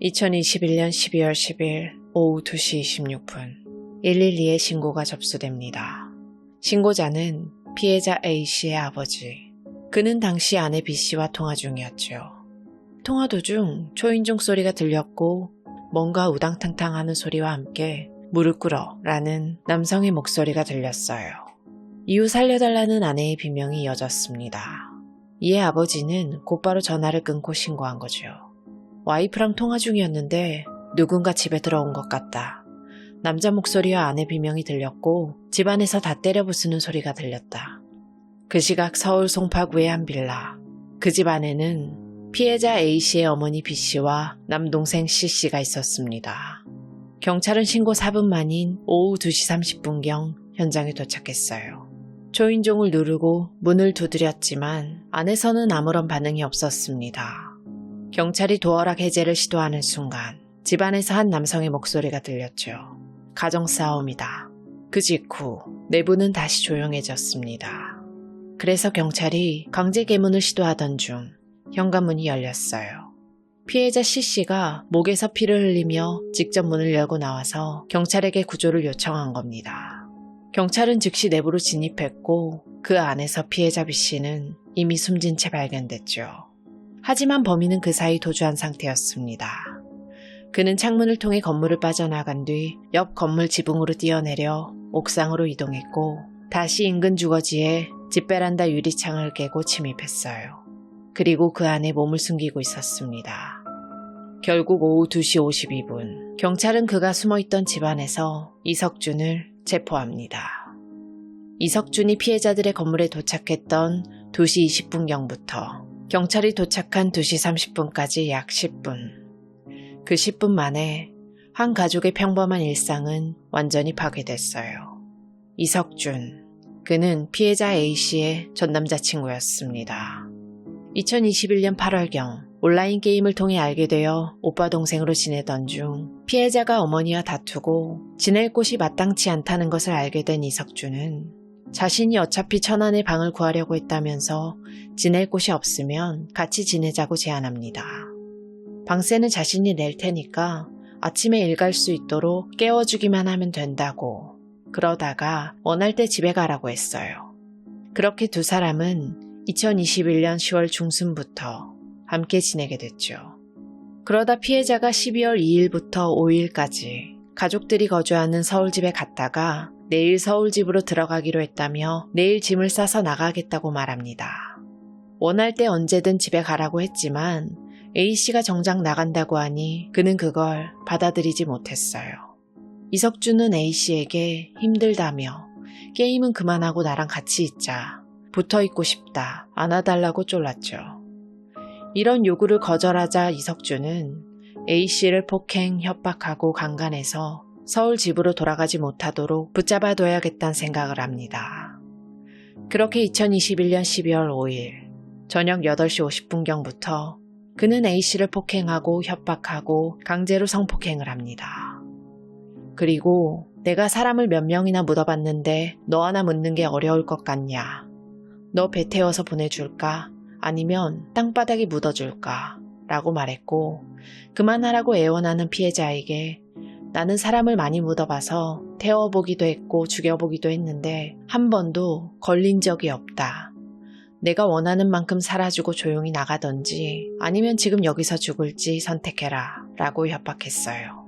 2021년 12월 10일 오후 2시 26분 112에 신고가 접수됩니다. 신고자는 피해자 A씨의 아버지. 그는 당시 아내 B씨와 통화 중이었죠. 통화 도중 초인종 소리가 들렸고 뭔가 우당탕탕 하는 소리와 함께 무릎 꿇어 라는 남성의 목소리가 들렸어요. 이후 살려달라는 아내의 비명이 이어졌습니다. 이에 아버지는 곧바로 전화를 끊고 신고한 거죠. 와이프랑 통화 중이었는데 누군가 집에 들어온 것 같다. 남자 목소리와 아내 비명이 들렸고 집안에서 다 때려 부수는 소리가 들렸다. 그 시각 서울 송파구의 한 빌라. 그 집 안에는 피해자 A씨의 어머니 B씨와 남동생 C씨가 있었습니다. 경찰은 신고 4분 만인 오후 2시 30분경 현장에 도착했어요. 초인종을 누르고 문을 두드렸지만 안에서는 아무런 반응이 없었습니다. 경찰이 도어락 해제를 시도하는 순간 집안에서 한 남성의 목소리가 들렸죠. 가정 싸움이다. 그 직후 내부는 다시 조용해졌습니다. 그래서 경찰이 강제 개문을 시도하던 중 현관문이 열렸어요. 피해자 C씨가 목에서 피를 흘리며 직접 문을 열고 나와서 경찰에게 구조를 요청한 겁니다. 경찰은 즉시 내부로 진입했고 그 안에서 피해자 B씨는 이미 숨진 채 발견됐죠. 하지만 범인은 그 사이 도주한 상태였습니다. 그는 창문을 통해 건물을 빠져나간 뒤 옆 건물 지붕으로 뛰어내려 옥상으로 이동했고 다시 인근 주거지에 집 베란다 유리창을 깨고 침입했어요. 그리고 그 안에 몸을 숨기고 있었습니다. 결국 오후 2시 52분 경찰은 그가 숨어있던 집 안에서 이석준을 체포합니다. 이석준이 피해자들의 건물에 도착했던 2시 20분경부터 경찰이 도착한 2시 30분까지 약 10분. 그 10분 만에 한 가족의 평범한 일상은 완전히 파괴됐어요. 이석준. 그는 피해자 A씨의 전 남자친구였습니다. 2021년 8월경 온라인 게임을 통해 알게 되어 오빠 동생으로 지내던 중 피해자가 어머니와 다투고 지낼 곳이 마땅치 않다는 것을 알게 된 이석준은 자신이 어차피 천안의 방을 구하려고 했다면서 지낼 곳이 없으면 같이 지내자고 제안합니다. 방세는 자신이 낼 테니까 아침에 일 갈 수 있도록 깨워주기만 하면 된다고 그러다가 원할 때 집에 가라고 했어요. 그렇게 두 사람은 2021년 10월 중순부터 함께 지내게 됐죠. 그러다 피해자가 12월 2일부터 5일까지 가족들이 거주하는 서울집에 갔다가 내일 서울 집으로 들어가기로 했다며 내일 짐을 싸서 나가겠다고 말합니다. 원할 때 언제든 집에 가라고 했지만 A씨가 정작 나간다고 하니 그는 그걸 받아들이지 못했어요. 이석준은 A씨에게 힘들다며 게임은 그만하고 나랑 같이 있자. 붙어 있고 싶다. 안아달라고 쫄랐죠. 이런 요구를 거절하자 이석준은 A씨를 폭행, 협박하고 강간해서 서울 집으로 돌아가지 못하도록 붙잡아둬야겠다는 생각을 합니다. 그렇게 2021년 12월 5일 저녁 8시 50분경부터 그는 A씨를 폭행하고 협박하고 강제로 성폭행을 합니다. 그리고 내가 사람을 몇 명이나 묻어봤는데 너 하나 묻는 게 어려울 것 같냐? 너 배 태워서 보내줄까? 아니면 땅바닥에 묻어줄까? 라고 말했고 그만하라고 애원하는 피해자에게 나는 사람을 많이 묻어봐서 태워보기도 했고 죽여보기도 했는데 한 번도 걸린 적이 없다. 내가 원하는 만큼 살아주고 조용히 나가던지 아니면 지금 여기서 죽을지 선택해라 라고 협박했어요.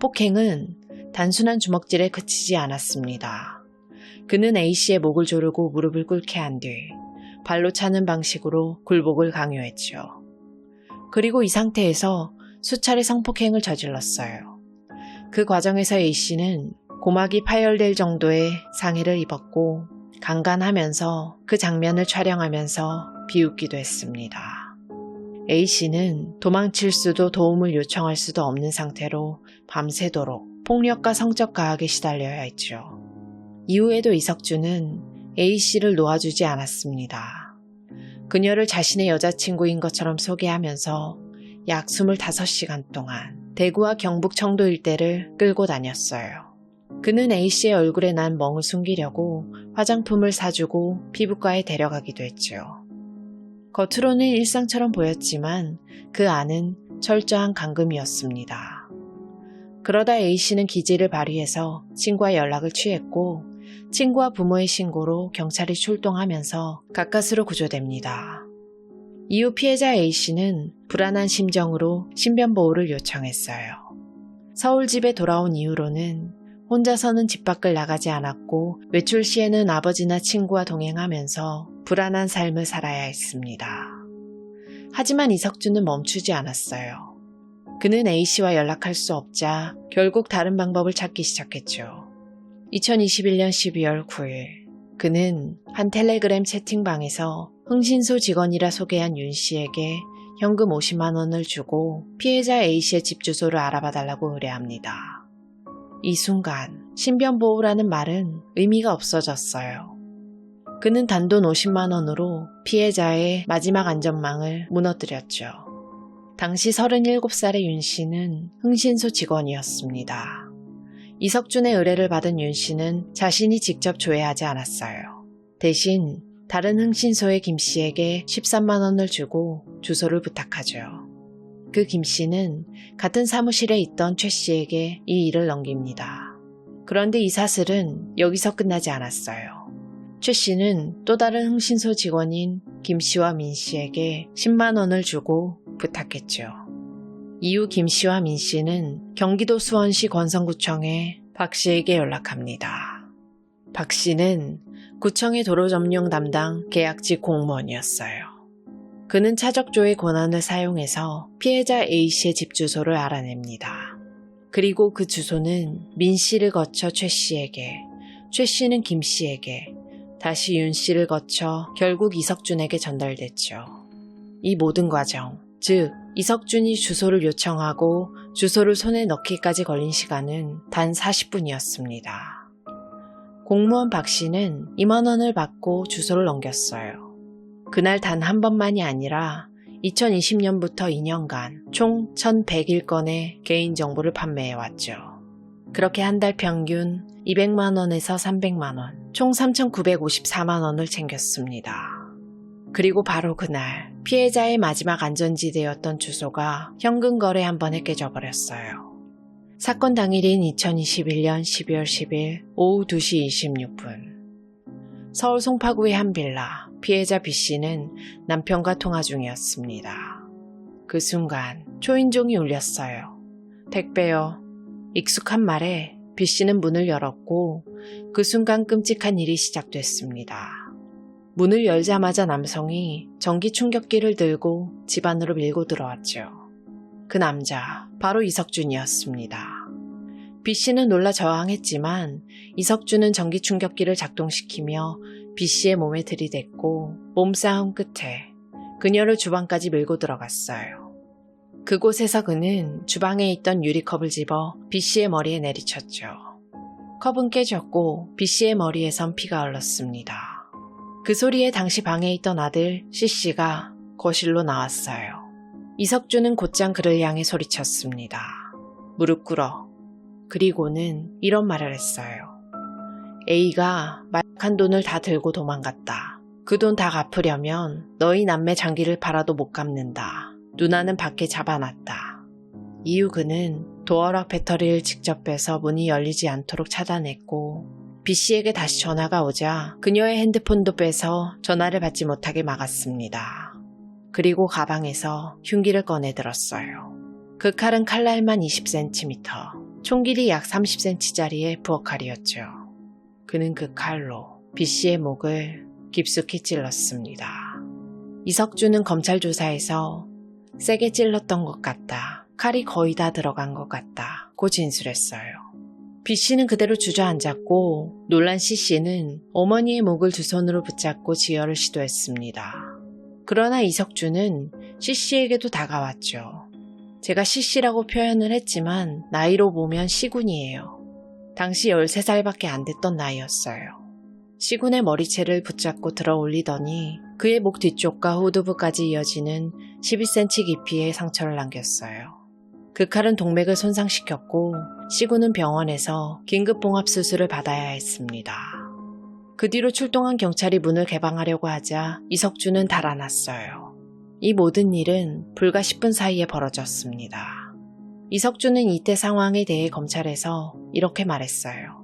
폭행은 단순한 주먹질에 그치지 않았습니다. 그는 A씨의 목을 조르고 무릎을 꿇게 한 뒤 발로 차는 방식으로 굴복을 강요했죠. 그리고 이 상태에서 수차례 성폭행을 저질렀어요. 그 과정에서 A씨는 고막이 파열될 정도의 상해를 입었고 강간하면서 그 장면을 촬영하면서 비웃기도 했습니다. A씨는 도망칠 수도 도움을 요청할 수도 없는 상태로 밤새도록 폭력과 성적 가학에 시달려야 했죠. 이후에도 이석준은 A씨를 놓아주지 않았습니다. 그녀를 자신의 여자친구인 것처럼 소개하면서 약 25시간 동안 대구와 경북 청도 일대를 끌고 다녔어요. 그는 A씨의 얼굴에 난 멍을 숨기려고 화장품을 사주고 피부과에 데려가기도 했죠. 겉으로는 일상처럼 보였지만 그 안은 철저한 감금이었습니다. 그러다 A씨는 기지를 발휘해서 친구와 연락을 취했고 친구와 부모의 신고로 경찰이 출동하면서 가까스로 구조됩니다. 이후 피해자 A씨는 불안한 심정으로 신변보호를 요청했어요. 서울 집에 돌아온 이후로는 혼자서는 집 밖을 나가지 않았고 외출 시에는 아버지나 친구와 동행하면서 불안한 삶을 살아야 했습니다. 하지만 이석준은 멈추지 않았어요. 그는 A씨와 연락할 수 없자 결국 다른 방법을 찾기 시작했죠. 2021년 12월 9일 그는 한 텔레그램 채팅방에서 흥신소 직원이라 소개한 윤 씨에게 현금 50만 원을 주고 피해자 A씨의 집 주소를 알아봐 달라고 의뢰합니다. 이 순간 신변보호라는 말은 의미가 없어졌어요. 그는 단돈 50만 원으로 피해자의 마지막 안전망을 무너뜨렸죠. 당시 37살의 윤 씨는 흥신소 직원이었습니다. 이석준의 의뢰를 받은 윤 씨는 자신이 직접 조회하지 않았어요. 대신 다른 흥신소의 김 씨에게 13만 원을 주고 주소를 부탁하죠. 그 김 씨는 같은 사무실에 있던 최 씨에게 이 일을 넘깁니다. 그런데 이 사슬은 여기서 끝나지 않았어요. 최 씨는 또 다른 흥신소 직원인 김 씨와 민 씨에게 10만 원을 주고 부탁했죠. 이후 김 씨와 민 씨는 경기도 수원시 권성구청에 박 씨에게 연락합니다. 박 씨는 구청의 도로 점용 담당 계약직 공무원이었어요. 그는 차적조의 권한을 사용해서 피해자 A씨의 집 주소를 알아냅니다. 그리고 그 주소는 민 씨를 거쳐 최 씨에게, 최 씨는 김 씨에게, 다시 윤 씨를 거쳐 결국 이석준에게 전달됐죠. 이 모든 과정, 즉 이석준이 주소를 요청하고 주소를 손에 넣기까지 걸린 시간은 단 40분이었습니다. 공무원 박 씨는 2만 원을 받고 주소를 넘겼어요. 그날 단 한 번만이 아니라 2020년부터 2년간 총 1101건의 개인정보를 판매해왔죠. 그렇게 한 달 평균 200만 원에서 300만 원, 총 3,954만 원을 챙겼습니다. 그리고 바로 그날 피해자의 마지막 안전지대였던 주소가 현금 거래 한 번에 깨져버렸어요. 사건 당일인 2021년 12월 10일 오후 2시 26분. 서울 송파구의 한 빌라, 피해자 B씨는 남편과 통화 중이었습니다. 그 순간 초인종이 울렸어요. 택배요. 익숙한 말에 B씨는 문을 열었고 그 순간 끔찍한 일이 시작됐습니다. 문을 열자마자 남성이 전기 충격기를 들고 집 안으로 밀고 들어왔죠. 그 남자, 바로 이석준이었습니다. B씨는 놀라 저항했지만 이석준은 전기 충격기를 작동시키며 B씨의 몸에 들이댔고 몸싸움 끝에 그녀를 주방까지 밀고 들어갔어요. 그곳에서 그는 주방에 있던 유리컵을 집어 B씨의 머리에 내리쳤죠. 컵은 깨졌고 B씨의 머리에선 피가 흘렀습니다. 그 소리에 당시 방에 있던 아들 C씨가 거실로 나왔어요. 이석준은 곧장 그를 향해 소리쳤습니다. 무릎 꿇어. 그리고는 이런 말을 했어요. A가 말한 돈을 다 들고 도망갔다. 그 돈 다 갚으려면 너희 남매 장기를 팔아도 못 갚는다. 누나는 밖에 잡아놨다. 이후 그는 도어락 배터리를 직접 빼서 문이 열리지 않도록 차단했고 B씨에게 다시 전화가 오자 그녀의 핸드폰도 빼서 전화를 받지 못하게 막았습니다. 그리고 가방에서 흉기를 꺼내 들었어요. 그 칼은 칼날만 20cm, 총길이 약 30cm짜리의 부엌칼이었죠. 그는 그 칼로 B씨의 목을 깊숙이 찔렀습니다. 이석준은 검찰 조사에서 세게 찔렀던 것 같다. 칼이 거의 다 들어간 것 같다. 고 진술했어요. B씨는 그대로 주저앉았고 놀란 C씨는 어머니의 목을 두 손으로 붙잡고 지혈을 시도했습니다. 그러나 이석준은 C씨에게도 다가왔죠. 제가 C씨라고 표현을 했지만 나이로 보면 C군이에요. 당시 13살밖에 안 됐던 나이였어요. C군의 머리채를 붙잡고 들어 올리더니 그의 목 뒤쪽과 후두부까지 이어지는 12cm 깊이의 상처를 남겼어요. 그 칼은 동맥을 손상시켰고 C군은 병원에서 긴급봉합 수술을 받아야 했습니다. 그 뒤로 출동한 경찰이 문을 개방하려고 하자 이석준은 달아났어요. 이 모든 일은 불과 10분 사이에 벌어졌습니다. 이석준은 이때 상황에 대해 검찰에서 이렇게 말했어요.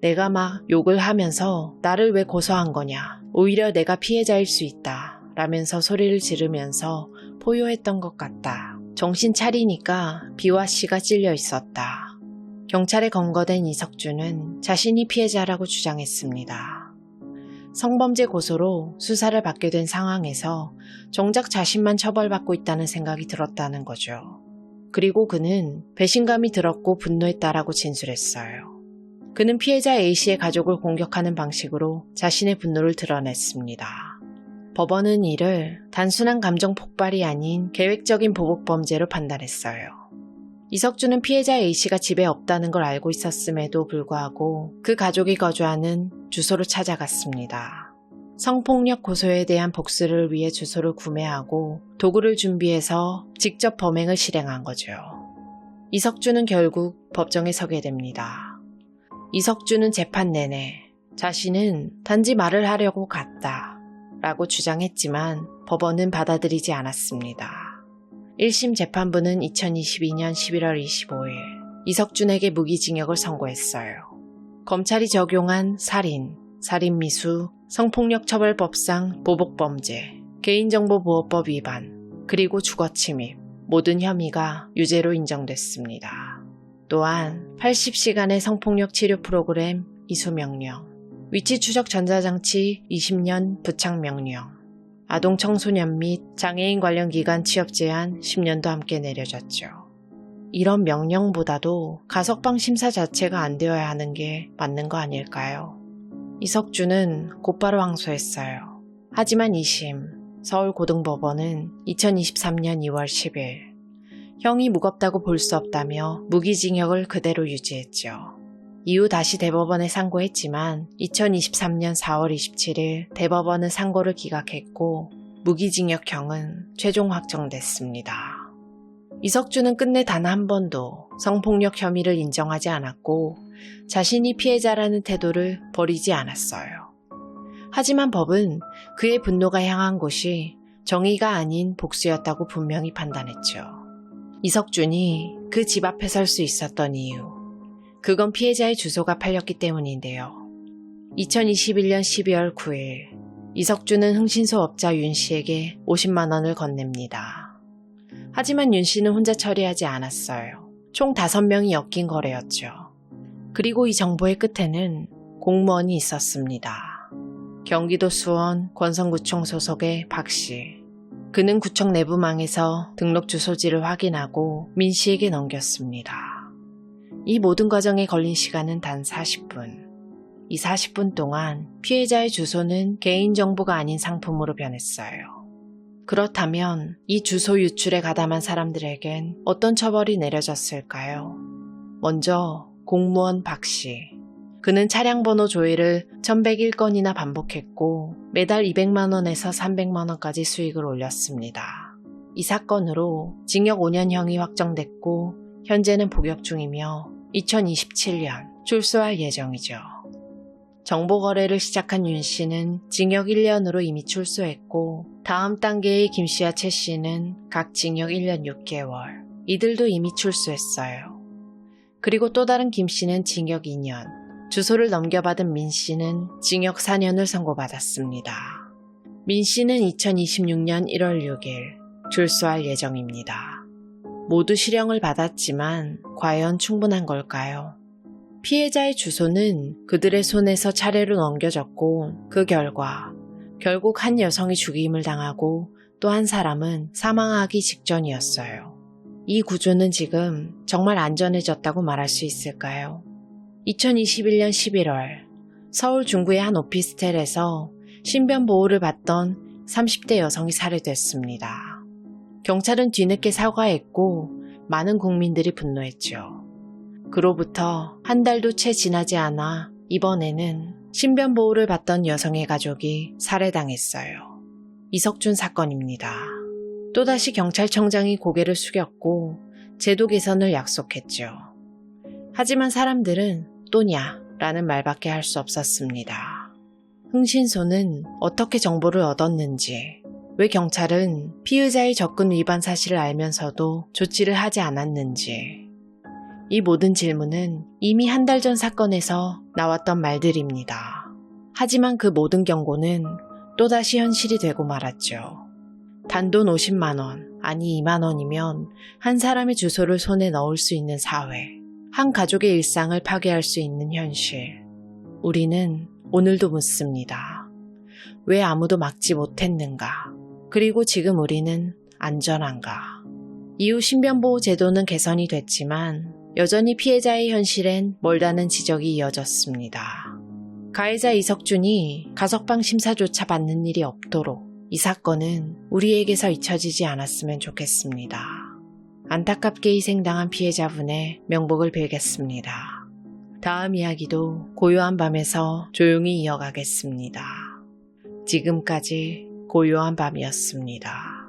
내가 막 욕을 하면서 나를 왜 고소한 거냐. 오히려 내가 피해자일 수 있다. 라면서 소리를 지르면서 포효했던 것 같다. 정신 차리니까 비와 씨가 찔려 있었다. 경찰에 검거된 이석준은 자신이 피해자라고 주장했습니다. 성범죄 고소로 수사를 받게 된 상황에서 정작 자신만 처벌받고 있다는 생각이 들었다는 거죠. 그리고 그는 배신감이 들었고 분노했다라고 진술했어요. 그는 피해자 A씨의 가족을 공격하는 방식으로 자신의 분노를 드러냈습니다. 법원은 이를 단순한 감정 폭발이 아닌 계획적인 보복 범죄로 판단했어요. 이석준은 피해자 A씨가 집에 없다는 걸 알고 있었음에도 불구하고 그 가족이 거주하는 주소로 찾아갔습니다. 성폭력 고소에 대한 복수를 위해 주소를 구매하고 도구를 준비해서 직접 범행을 실행한 거죠. 이석준은 결국 법정에 서게 됩니다. 이석준은 재판 내내 자신은 단지 말을 하려고 갔다 라고 주장했지만 법원은 받아들이지 않았습니다. 1심 재판부는 2022년 11월 25일 이석준에게 무기징역을 선고했어요. 검찰이 적용한 살인, 살인미수, 성폭력처벌법상 보복범죄, 개인정보보호법 위반, 그리고 주거침입 모든 혐의가 유죄로 인정됐습니다. 또한 80시간의 성폭력 치료 프로그램 이수명령, 위치 추적 전자장치 20년 부착명령, 아동 청소년 및 장애인 관련 기관 취업 제한 10년도 함께 내려졌죠. 이런 명령보다도 가석방 심사 자체가 안 되어야 하는 게 맞는 거 아닐까요? 이석준은 곧바로 항소했어요. 하지만 2심 서울고등법원은 2023년 2월 10일 형이 무겁다고 볼 수 없다며 무기징역을 그대로 유지했죠. 이후 다시 대법원에 상고했지만 2023년 4월 27일 대법원은 상고를 기각했고 무기징역형은 최종 확정됐습니다. 이석준은 끝내 단 한 번도 성폭력 혐의를 인정하지 않았고 자신이 피해자라는 태도를 버리지 않았어요. 하지만 법은 그의 분노가 향한 곳이 정의가 아닌 복수였다고 분명히 판단했죠. 이석준이 그 집 앞에 설 수 있었던 이유. 그건 피해자의 주소가 팔렸기 때문인데요. 2021년 12월 9일 이석준은 흥신소 업자 윤 씨에게 50만 원을 건넵니다. 하지만 윤 씨는 혼자 처리하지 않았어요. 총 5명이 엮인 거래였죠. 그리고 이 정보의 끝에는 공무원이 있었습니다. 경기도 수원 권성구청 소속의 박 씨. 그는 구청 내부망에서 등록 주소지를 확인하고 민 씨에게 넘겼습니다. 이 모든 과정에 걸린 시간은 단 40분. 이 40분 동안 피해자의 주소는 개인정보가 아닌 상품으로 변했어요. 그렇다면 이 주소 유출에 가담한 사람들에겐 어떤 처벌이 내려졌을까요? 먼저 공무원 박 씨. 그는 차량 번호 조회를 1101건이나 반복했고 매달 200만원에서 300만원까지 수익을 올렸습니다. 이 사건으로 징역 5년형이 확정됐고 현재는 복역 중이며 2027년 출소할 예정이죠. 정보 거래를 시작한 윤 씨는 징역 1년으로 이미 출소했고 다음 단계의 김 씨와 최 씨는 각 징역 1년 6개월. 이들도 이미 출소했어요. 그리고 또 다른 김 씨는 징역 2년, 주소를 넘겨받은 민 씨는 징역 4년을 선고받았습니다. 민 씨는 2026년 1월 6일 출소할 예정입니다. 모두 실형을 받았지만 과연 충분한 걸까요? 피해자의 주소는 그들의 손에서 차례로 넘겨졌고 그 결과 결국 한 여성이 죽임을 당하고 또 한 사람은 사망하기 직전이었어요. 이 구조는 지금 정말 안전해졌다고 말할 수 있을까요? 2021년 11월 서울 중구의 한 오피스텔에서 신변 보호를 받던 30대 여성이 살해됐습니다. 경찰은 뒤늦게 사과했고 많은 국민들이 분노했죠. 그로부터 한 달도 채 지나지 않아 이번에는 신변 보호를 받던 여성의 가족이 살해당했어요. 이석준 사건입니다. 또다시 경찰청장이 고개를 숙였고 제도 개선을 약속했죠. 하지만 사람들은 또냐 라는 말밖에 할 수 없었습니다. 흥신소는 어떻게 정보를 얻었는지, 왜 경찰은 피의자의 접근 위반 사실을 알면서도 조치를 하지 않았는지. 이 모든 질문은 이미 한 달 전 사건에서 나왔던 말들입니다. 하지만 그 모든 경고는 또다시 현실이 되고 말았죠. 단돈 50만원, 아니 2만원이면 한 사람의 주소를 손에 넣을 수 있는 사회, 한 가족의 일상을 파괴할 수 있는 현실. 우리는 오늘도 묻습니다. 왜 아무도 막지 못했는가? 그리고 지금 우리는 안전한가? 이후 신변보호 제도는 개선이 됐지만 여전히 피해자의 현실엔 멀다는 지적이 이어졌습니다. 가해자 이석준이 가석방 심사조차 받는 일이 없도록 이 사건은 우리에게서 잊혀지지 않았으면 좋겠습니다. 안타깝게 희생당한 피해자분의 명복을 빌겠습니다. 다음 이야기도 고요한 밤에서 조용히 이어가겠습니다. 지금까지 고요한 밤이었습니다.